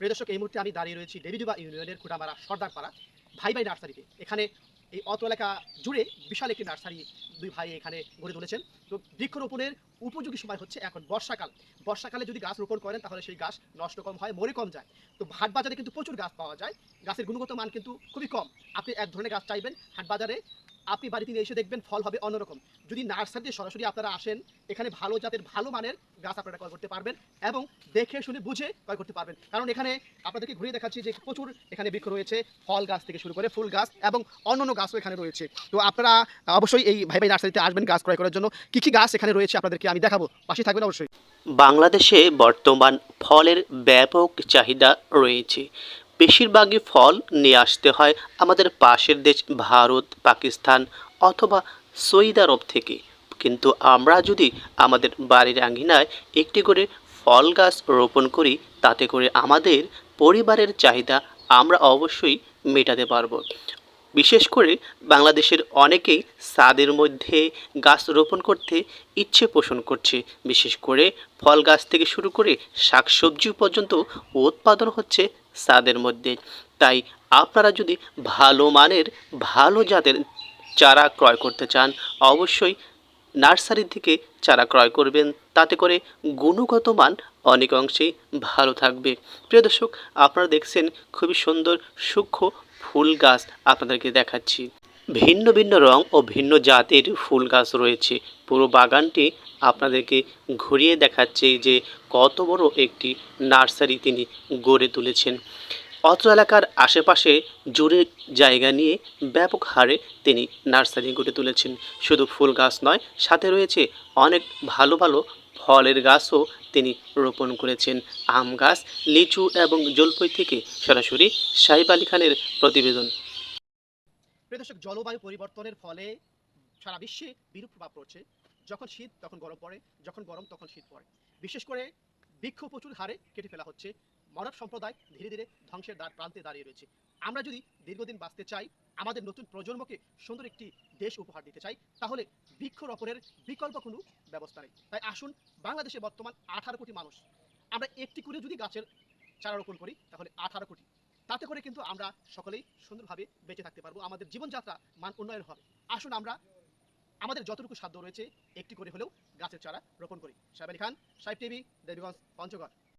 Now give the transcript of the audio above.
প্রিয় দর্শক, এই মুহূর্তে আমি দাঁড়িয়ে রয়েছি দেবীডুবা ইউনিয়নের খুঁটামারা সর্দারপাড়া ভাই ভাই নার্সারিতে। এখানে এই অত এলাকা জুড়ে বিশাল একটি নার্সারি দুই ভাই এখানে গড়ে তুলেছেন। তো বৃক্ষরোপণের উপযোগী সময় হচ্ছে এখন বর্ষাকাল। বর্ষাকালে যদি গাছ রোপণ করেন, তাহলে সেই গাছ নষ্ট কম হয়, মরে কম যায়। তো হাট বাজারে কিন্তু প্রচুর গাছ পাওয়া যায়। গাছের গুণগত মান কিন্তু খুবই কম। আপনি এক ধরনের গাছ চাইবেন, হাট বাজারে আপনি বাড়িতে নিয়ে এসে দেখবেন ফল হবে অন্যরকম। যদি নার্সারিতে সরাসরি আপনারা আসেন, এখানে ভালো জাতের, ভালো মানের গাছ আপনারা ক্রয় করতে পারবেন এবং দেখে শুনে বুঝে ক্রয় করতে পারবেন। কারণ এখানে আপনাদেরকে ঘুরিয়ে দেখাচ্ছি যে প্রচুর এখানে বৃক্ষ রয়েছে, ফল গাছ থেকে শুরু করে ফুল গাছ এবং অন্যান্য গাছও এখানে রয়েছে। তো আপনারা অবশ্যই এই ভাই ভাই নার্সারিতে আসবেন গাছ ক্রয় করার জন্য। কী কী গাছ এখানে রয়েছে আপনাদেরকে আমি দেখাবো। পাশে থাকবেন অবশ্যই। বাংলাদেশে বর্তমান ফলের ব্যাপক চাহিদা রয়েছে। বেশিরভাগই ফল নিয়ে আসতে হয় আমাদের পাশের দেশ ভারত, পাকিস্তান অথবা সৌদি আরব থেকে। কিন্তু আমরা যদি আমাদের বাড়ির আঙ্গিনায় একটি করে ফল গাছ রোপণ করি, তাতে করে আমাদের পরিবারের চাহিদা আমরা অবশ্যই মেটাতে পারব। বিশেষ করে বাংলাদেশের অনেকেই ছাদের মধ্যে গাছ রোপণ করতে ইচ্ছে পোষণ করছে। বিশেষ করে ফল গাছ থেকে শুরু করে শাকসবজি পর্যন্ত উৎপাদন হচ্ছে ছাদের মধ্যে। তাই আপনারা যদি ভালো মানের, ভালো জাতের চারা ক্রয় করতে চান, অবশ্যই নার্সারি থেকে চারা ক্রয় করবেন। তাতে করে গুণগত মান অনেক অংশেই ভালো থাকবে। প্রিয় দর্শক, আপনারা দেখছেন খুবই সুন্দর সূক্ষ্ম ফুল গাছ আপনাদেরকে দেখাচ্ছি। ভিন্ন ভিন্ন রং ও ভিন্ন জাতের ফুল গাছ রয়েছে। পুরো বাগানটি আপনাদেরকে ঘুরিয়ে দেখাচ্ছে যে কত বড় একটি নার্সারি তিনি গড়ে তুলেছেন। অত্র এলাকার আশেপাশে জুড়ে জায়গা নিয়ে ব্যাপক হারে তিনি নার্সারি গড়ে তুলেছেন। শুধু ফুল গাছ নয়, সাথে রয়েছে অনেক ভালো ভালো ফলের গাছও তিনি রোপণ করেছেন। আম গাছ, লিচু এবং জলপাই থেকে সরাসরি সাহেব আলী খানের প্রতিবেদন। জলবায়ু পরিবর্তনের ফলে সারা বিশ্বে বিরূপ প্রভাব পড়ছে। যখন শীত তখন গরম পড়ে, যখন গরম তখন শীত পড়ে। বিশেষ করে বৃক্ষ প্রচুর হারে কেটে ফেলা হচ্ছে। মানব সম্প্রদায় ধীরে ধীরে ধ্বংসের দ্বার প্রান্তে দাঁড়িয়ে রয়েছে। আমরা যদি দীর্ঘদিন বাঁচতে চাই, আমাদের নতুন প্রজন্মকে সুন্দর একটি দেশ উপহার দিতে চাই, তাহলে বৃক্ষরোপণের বিকল্প কোনো ব্যবস্থা নেই। তাই আসুন, বাংলাদেশে বর্তমান আঠারো কোটি মানুষ, আমরা একটি করে যদি গাছের চারা রোপণ করি, তাহলে আঠারো কোটি। তাতে করে কিন্তু আমরা সকলেই সুন্দরভাবে বেঁচে থাকতে পারব, আমাদের জীবনযাত্রা মান উন্নয়ন হবে। আসুন আমরা আমাদের যতটুকু সাধ্য রয়েছে, একটি করে হলেও গাছের চারা রোপণ করি। সাহেব আলী খান, সাহেব টিভি, দেবীগঞ্জ, পঞ্চগড়।